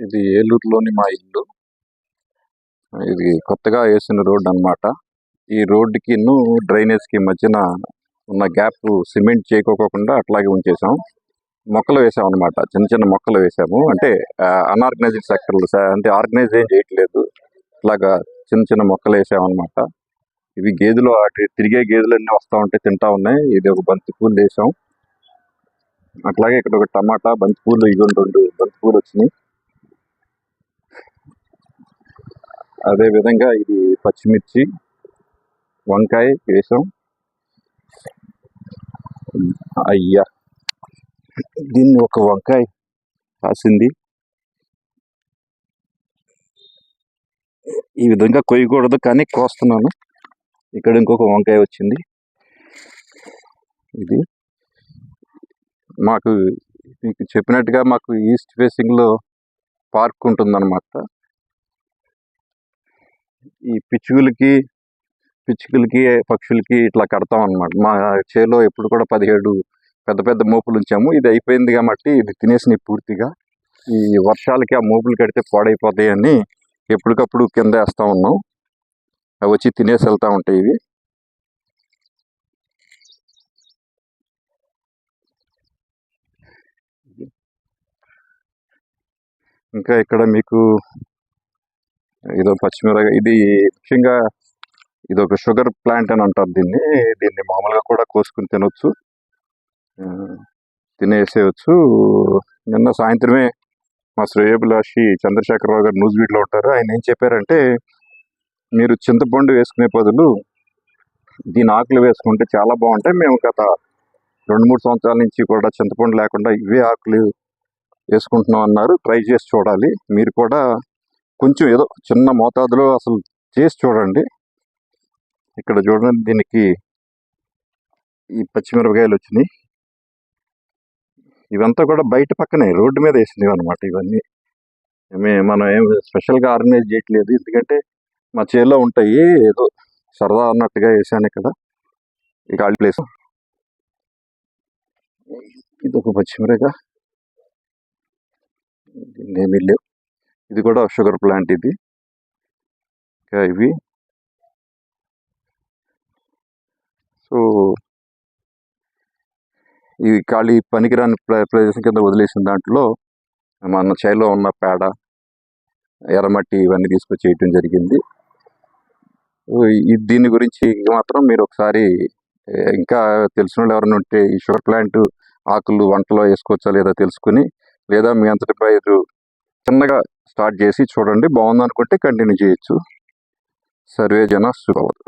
ఇది ఏలూరులోని మా ఇల్లు. ఇది కొత్తగా వేసిన రోడ్ అన్నమాట. ఈ రోడ్డుకి డ్రైనేజ్కి మధ్యన ఉన్న గ్యాప్ సిమెంట్ చేయకోకుండా అట్లాగే ఉంచేసాం. మొక్కలు వేసాం అన్నమాట. చిన్న చిన్న మొక్కలు వేసాము. అంటే అన్ఆర్గనైజ్డ్ సెక్టర్లు అంటే ఆర్గనైజ్ ఏం చేయట్లేదు. ఇట్లాగా చిన్న చిన్న మొక్కలు వేసాం అన్నమాట. ఇవి గేదెలు అటు తిరిగే గేదెలు అన్నీ వస్తా ఉంటే తింటా ఉన్నాయి. ఇది ఒక బంతిపూలు వేసాం. అట్లాగే ఇక్కడ ఒక టమాటా బంతి పూలు ఇవి రెండు బంతిపూలు వచ్చినాయి అదే విధంగా ఇది పచ్చిమిర్చి వంకాయ వేసాం. అయ్యా! దీన్ని ఒక వంకాయ కాసింది. ఈ విధంగా కొయ్యకూడదు కానీ కోస్తున్నాను. ఇక్కడ ఇంకొక వంకాయ వచ్చింది. ఇది మాకు మీకు చెప్పినట్టుగా మాకు ఈస్ట్ ఫేసింగ్లో పార్క్ ఉంటుందన్నమాట. ఈ పిచ్చుకలకి పిచ్చుకలకి పక్షులకి ఇట్లా కడతాం అన్నమాట మా చేలో ఎప్పుడు కూడా పదిహేడు పెద్ద పెద్ద మోపులు ఉంచాము. ఇది అయిపోయింది కాబట్టి ఇది తినేసినవి పూర్తిగా. ఈ వర్షాలకి ఆ మోపులు కడితే పాడైపోతాయని ఎప్పటికప్పుడు కింద వేస్తూ ఉన్నాం. అవి వచ్చి తినేసి వెళ్తూ ఉంటాయి ఇవి. ఇంకా ఇక్కడ మీకు ఇదో పచ్చిమిరపకాయ ఇది ముఖ్యంగా ఇది ఒక షుగర్ ప్లాంట్ అని అంటారు దీన్ని. దీన్ని మామూలుగా కూడా కోసుకుని తినొచ్చు. తినేసేయచ్చు. నిన్న సాయంత్రమే మా శ్రేయభిలాషి చంద్రశేఖరరావు గారు న్యూస్ వీడ్లో ఉంటారు. ఆయన ఏం చెప్పారంటే మీరు చింతపండు వేసుకునే బదులు దీని ఆకులు వేసుకుంటే చాలా బాగుంటాయి. మేము గత రెండు మూడు సంవత్సరాల నుంచి కూడా చింతపండు లేకుండా ఇవే ఆకులు వేసుకుంటున్నాం అన్నారు. ట్రై చేసి చూడాలి. మీరు కూడా కొంచెం ఏదో చిన్న మోతాదులో అసలు చేసి చూడండి. ఇక్కడ చూడండి దీనికి ఈ పచ్చిమిరపకాయలు వచ్చినాయి. ఇవంతా కూడా బయట పక్కనే రోడ్డు మీద వేసినవి అనమాట ఇవన్నీ. మే- మనం ఏం స్పెషల్గా ఆర్గనైజ్ చేయట్లేదు. ఎందుకంటే మా చేలో ఉంటాయి ఏదో సరదా అన్నట్టుగా వేసాను ఇక్కడ. ఈ ఖాళీ ప్లేస్. ఇది ఒక పచ్చిమిరక దీన్ని ఏమి లేవు ఇది కూడా షుగర్ ప్లాంట్ ఇది. ఇంకా ఇవి. సో ఈ ఖాళీ పనికిరాని ప్రదేశం కింద వదిలేసిన దాంట్లో మన చేలో ఉన్న పేడ ఎర్రమట్టి ఇవన్నీ తీసుకొచ్చి వేయటం జరిగింది. దీని గురించి మాత్రం మీరు ఒకసారి ఇంకా తెలిసిన వాళ్ళు ఎవరైనా ఉంటే ఈ షుగర్ ప్లాంట్ ఆకులు వంటలో వేసుకోవచ్చా లేదా తెలుసుకుని లేదా మీ అంతటి మీరు చిన్నగా స్టార్ట్ చేసి చూడండి. బాగుంది అనుకుంటే కంటిన్యూ చేయొచ్చు. సర్వే జన సుఖవతు